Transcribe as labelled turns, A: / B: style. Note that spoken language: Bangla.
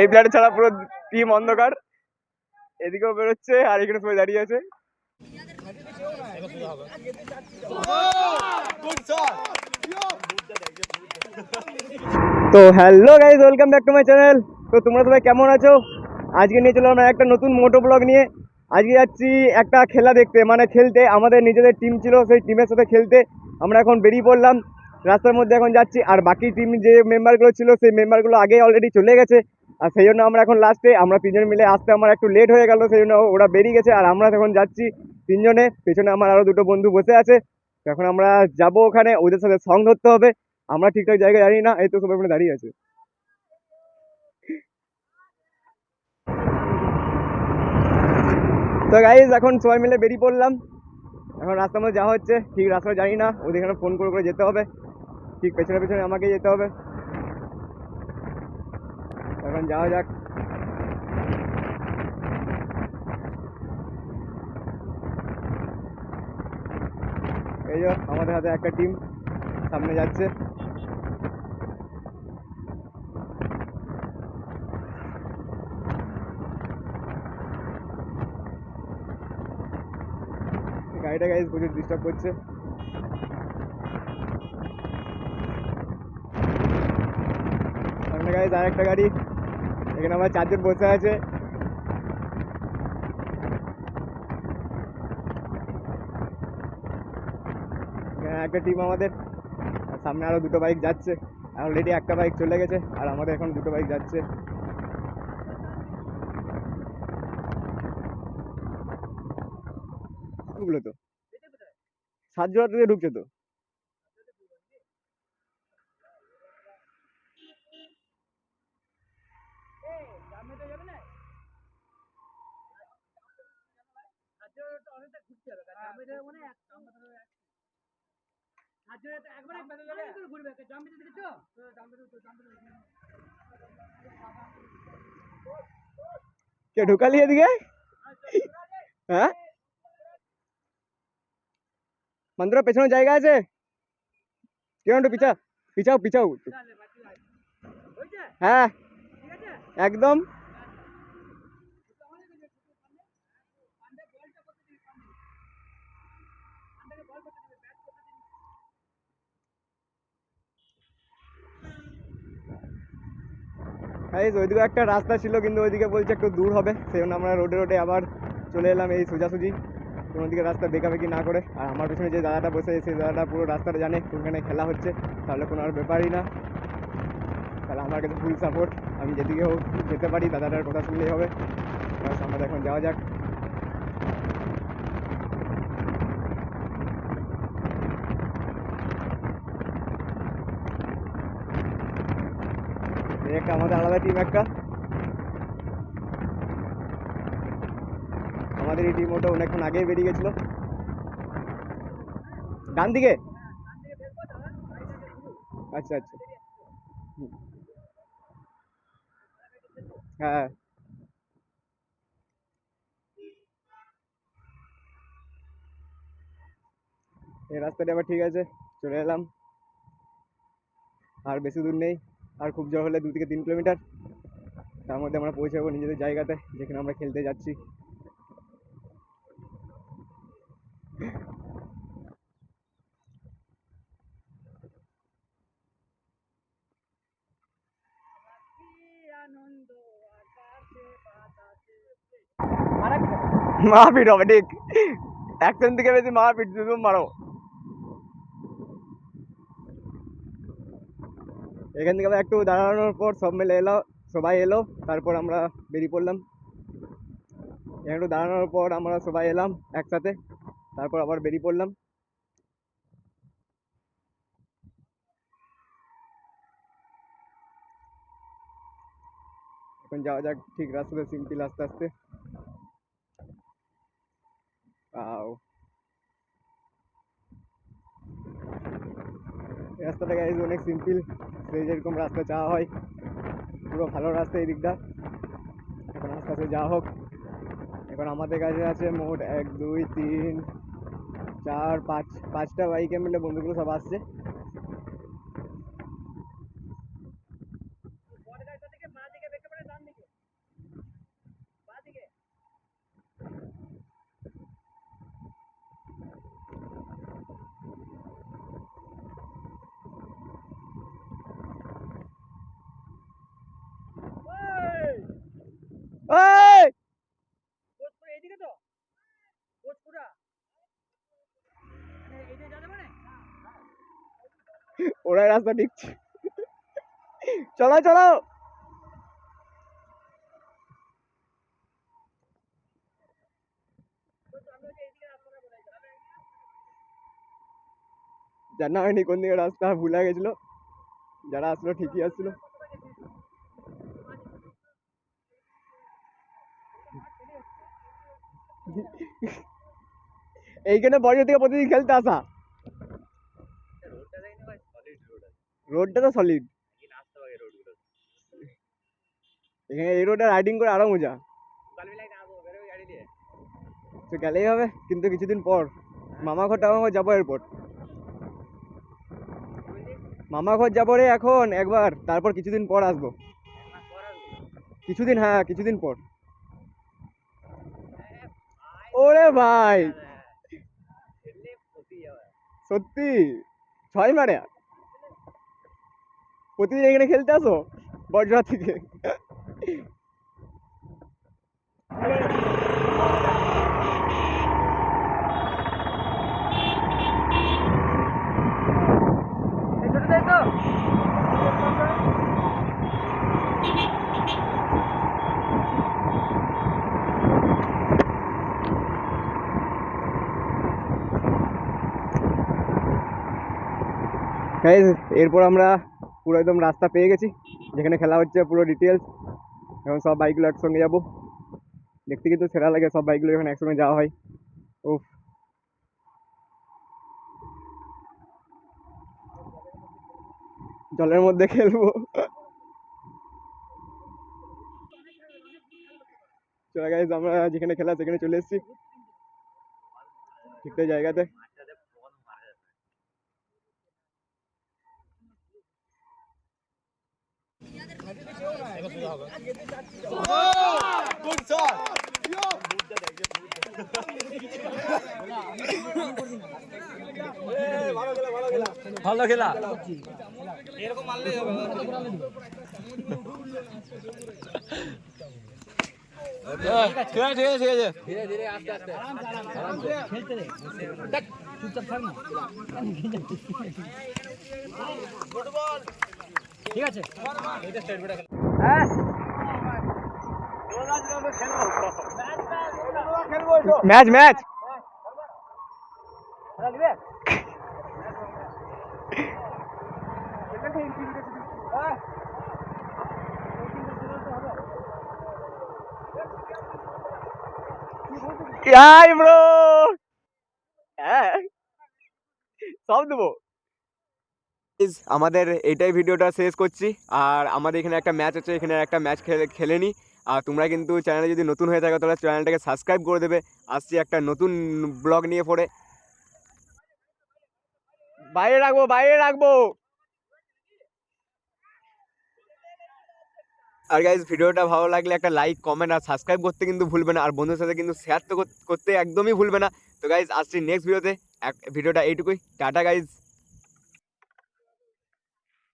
A: এই ছাড়া পুরো টিম অন্ধকার। এদিকেও বেরোচ্ছে, আর এখানে সবাই দাঁড়িয়ে আছে। তো hello guys welcome back to my channel তো তোমরা সবাই কেমন আছো? আজকে নিয়ে চলে আমরা একটা নতুন মোটো ব্লগ নিয়ে। আজকে যাচ্ছি একটা খেলা দেখতে মানে খেলতে। আমাদের নিজেদের টিম ছিল, সেই টিমের সাথে খেলতে। আমরা এখন বেরিয়ে পড়লাম। রাস্তার মধ্যে এখন যাচ্ছি, আর বাকি টিম যে মেম্বারগুলো ছিল, সেই মেম্বারগুলো আগে অলরেডি চলে গেছে। আর সেই জন্য আমরা এখন লাস্টে আমরা তিনজন মিলে আসতে আমার একটু লেট হয়ে গেল, সেই জন্য ওরা বেরিয়ে গেছে, আর আমরা এখন যাচ্ছি তিনজনে। পেছনে আমার আরও দুটো বন্ধু বসে আছে। এখন আমরা যাব ওখানে, ওদের সাথে সং ধরতে হবে। আমরা ঠিকঠাক জায়গায় জানি না, এই তো সবাই ওখানে দাঁড়িয়ে আছে। তো গাইজ এখন সবাই মিলে বেরিয়ে পড়লাম। এখন রাস্তার মধ্যে যাওয়া হচ্ছে। ঠিক রাস্তা জানি না, ওদের এখানে ফোন করে করে যেতে হবে। ঠিক পেছনে পেছনে আমাকে যেতে হবে এখন যাওয়া যাক এই যে আমাদের হাতে একটা টিম সামনে যাচ্ছে গাড়িটা গাইজ প্রচুর ডিস্টার্ব করছে গাইজ আর একটা গাড়ি। এখানে আমার চারজন বসে আছে। একটা টিম আমাদের। সামনে আরও দুটো বাইক যাচ্ছে। অলরেডি একটা বাইক চলে গেছে। আর আমাদের এখন দুটো বাইক যাচ্ছে। ওগুলো তো? সাত জোড়া ঢুকছে তো? কে ঢুকালি এদিকে? হ্যাঁ? মন্দিরের পেছনে জায়গা আছে? কেউ একটু পিছা পিছাও পিছাও। একটু। হ্যাঁ। একদম। গাইজ ওইদিকে একটা রাস্তা ছিল, কিন্তু ওইদিকে বলছে একটু দূর হবে। সেই জন্য আমরা রোডে রোডে আবার চলে এলাম এই সোজাসুজি। কোনো দিকে রাস্তা বেঁকাবেঁকি না করে। আর আমার পেছনে যে দাদাটা বসে সেই দাদাটা পুরো রাস্তাটা জানে, কোনখানে খেলা হচ্ছে। তাহলে কোনো আর ব্যাপারই না। তাহলে আমার কাছে ফুল সাপোর্ট আমি যেদিকে হোক যেতে পারি, দাদাটার কথা শুনলেই হবে। আমাদের এখন যাওয়া যাক এই একটা, আমাদের আলাদা টিম একটা। আমাদের এই টিম ওটা অনেকক্ষণ আগেই বেরিয়ে গেছিল। ডান দিকে? আচ্ছা আচ্ছা। হ্যাঁ এই রাস্তাটা আবার ঠিক আছে, চলে এলাম। আর বেশি দূর নেই। আর খুব জোর হলে দু থেকে তিন কিলোমিটার। তার মধ্যে আমরা পৌঁছে যাব নিজেদের জায়গাতে, যেখানে আমরা খেলতে যাচ্ছি। মারপিট হবে, ঠিক। অ্যাকশন থেকে বেশি মারপিট শুধু মারো। এখান থেকে একটু দাঁড়ানোর পর সব মিলে এলো, সবাই এলো, তারপর আমরা বেরিয়ে পড়লাম। একটু দাঁড়ানোর পর আমরা সবাই এলাম একসাথে, তারপর আবার বেরিয়ে পড়লাম। এখন যাওয়া যাক ঠিক রাস্তাতে, সিম্পল আস্তে আস্তে। রাস্তাটা গাইজ অনেক সিম্পল। যেরকম রাস্তা যাওয়া হয়, পুরো ভালো রাস্তা এই দিকটা। এখন আস্তে আস্তে যাওয়া হোক। এখন আমাদের কাছে আছে মোট এক, দুই, তিন, চার, পাঁচ, পাঁচটা বাইকে মিলে বন্ধুগুলো সব আসছে। তো? ওরা রাস্তা ঠিকছে চলো চলো। জানা হয়নি কোন দিকে রাস্তা ভুলে গেছিল। যারা আসলো ঠিকই আসছিল। এইখানে বড় থেকে প্রতিদিন খেলতে আসা। রোডটা তো সলিড এখানে এই রোডে রাইডিং করে আরও মজা। তো গেলেই হবে, কিন্তু কিছুদিন পর। মামা ঘর টামা ঘর যাব এরপর মামা ঘর যাব রে এখন, একবার। তারপর কিছুদিন পর আসব। কিছুদিন হ্যাঁ কিছুদিন পর। ওরে ভাই! সত্যি? ছয় মারে? প্রতিদিন এখানে খেলতে আসো? বজরা থেকে? এরপর আমরা পুরো একদম রাস্তা পেয়ে গেছি। যেখানে খেলা হচ্ছে পুরো ডিটেলস এখন সব বাইকগুলো একসঙ্গে যাব। দেখতে কিন্তু সেরা লাগে সব বাইকগুলো যখন একসঙ্গে যাওয়া হয়। উফ। জলের মধ্যে খেলব। চলো গাইজ আমরা যেখানে খেলা সেখানে চলে এসেছি। ঠিকঠাক জায়গাতে।
B: ভালো খেলা। ঠিক আছে। ঠিক আছে ঠিক আছে ধীরে ধীরে আস্তে আস্তে খেলতে দে চুপচাপ থাক না ঠিক আছে এটা স্ট্রেট বেটা হ্যাঁ।
A: Match match. হ্যাঁ সব দেবো। আমাদের এটাই ভিডিওটা শেষ করছি। আর আমাদের এখানে একটা ম্যাচ হচ্ছে এখানে একটা ম্যাচ খেলে খেলে নি আর তোমরা কিন্তু চ্যানেলে যদি নতুন হয়ে থাকো, তাহলে চ্যানেলটাকে সাবস্ক্রাইব করে দেবে। আসছি একটা নতুন ব্লগ নিয়ে পড়ে বাইরে রাখব বাইরে রাখব। আর গাইজ ভিডিওটা ভালো লাগলে একটা লাইক কমেন্ট আর সাবস্ক্রাইব করতে কিন্তু ভুলবে না। আর বন্ধুর সাথে কিন্তু শেয়ার তো করতে একদমই ভুলবে না। তো গাইজ আসছি নেক্সট ভিডিওতে ভিডিওটা এইটুকুই। Tata guys